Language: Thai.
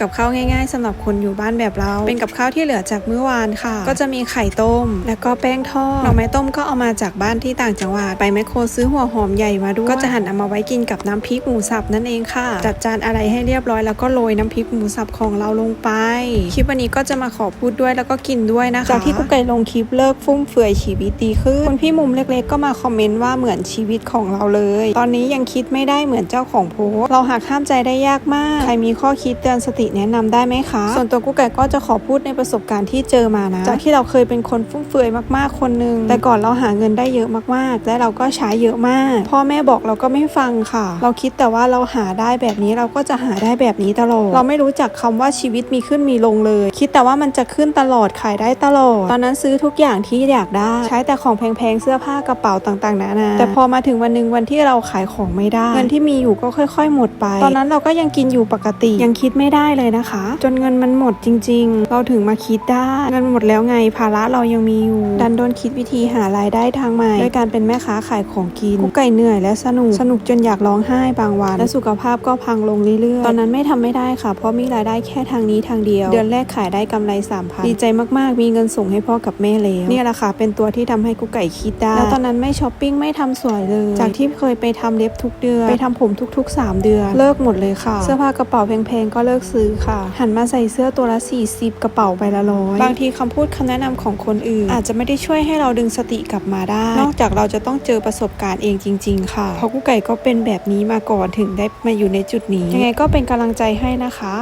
กับข้าวง่ายๆสำหรับคนอยู่บ้านแบบเรา เป็นกับข้าวที่เหลือจากเมื่อวานค่ะ ก็จะมีไข่ต้ม แล้วก็แป้งทอดหน่อไม้ต้มก็เอามาจากบ้านที่ต่างจังหวัดไปแมคโครซื้อหัวหอมใหญ่มาด้วยก็จะหั่นเอามาไว้กินกับน้ำพริกหมูสับนั่นเองค่ะ จัดจานอะไรให้เรียบร้อยแล้วก็โรยน้ำพริกหมูสับของเราลงไปคลิปวันนี้ก็จะมาขอพูดด้วยแล้วก็กินด้วยนะคะจากที่กุ๊กไก่ลงคลิปเลิกฟุ่มเฟือยชีวิตดีขึ้นคนพี่มุมเล็กๆ ก็มาคอมเมนต์ว่าเหมือนชีวิตของเราเลย ตอนนี้ยังคิดไม่ได้เหมือนเจ้าของโพสเราหักห้ามใจได้ยากมาก ใครมีข้อคิดเตือนสติแนะนำได้ไหมคะ ส่วนตัวกุ๊กไก่ก็จะขอพูดในประสบการณ์ที่เจอมานะ จากที่เราเคยเป็นคนฟุ่มเฟือยมากๆคนหนึ่งแต่ก่อนเราหาเงินได้เยอะมากๆ และเราก็ใช้เยอะมาก พ่อแม่บอกเราก็ไม่ฟังค่ะ เราคิดแต่ว่าเราหาได้แบบนี้เราก็จะหาได้แบบนี้ตลอด เราไม่รู้จักคำว่าชีวิตมีขึ้นมีลงเลย คิดแต่ว่ามันจะขึ้นตลอดขายได้ตลอด ตอนนั้นซื้อทุกอย่างที่อยากได้ ใช้แต่ของแพงๆเสื้อผ้ากระเป๋าต่างๆนานาแต่พอมาถึงวันหนึ่งวันที่เราขายของไม่ได้ เงินที่มีอยู่ก็ค่อย ๆ หมดไป ตอนนั้นเราก็ยังกินอยู่ปกติยังคิดไม่ได้เลยนะคะ จนเงินมันหมดจริง ๆ เราถึงมาคิดได้เงินหมดแล้วไงภาระเรายังมีอยู่ดันโดนคิดวิธีหารายได้ทางใหม่ด้วยการเป็นแม่ค้าขายของกินกุ๊กไก่เหนื่อยและสนุกสนุกจนอยากร้องไห้บางวัน และสุขภาพก็พังลงเรื่อยๆ ตอนนั้นไม่ทำไม่ได้ค่ะ เพราะมีรายได้แค่ทางนี้ทางเดียว เดือนแรกขายได้กำไร3 0 0 0ดีใจมากๆ มีเงินส่งให้พ่อกับแม่แล้วนี่แหละค่ะ เป็นตัวที่ทำให้กุ๊กไก่คิดได้ แล้วตอนนั้นไม่ช้อปปิ้งไม่ทำสวยเลย จากที่เคยไปทำเล็บทุกเดือนไปทำผมทุกๆ 3 เดือน เลิกหมดเลยค่ะ เสื้อผ้ากระเป๋าแพงๆก็เลิกซื้อค่ะ หันมาใส่เสื้อตัวละ 40 กระเป๋าใบละร้อยบางทีคำพูดคำแนะนำของคนอื่น อาจจะไม่ได้ช่วยให้เราดึงสติกลับมาได้ นอกจากเราจะต้องเจอประสบการณ์เองจริง ๆ ค่ะเพราะกุ๊กไก่ก็เป็นแบบนี้มาก่อนถึงได้มาอยู่ในจุดนี้ ยังไงก็เป็นกำลังใจให้นะคะ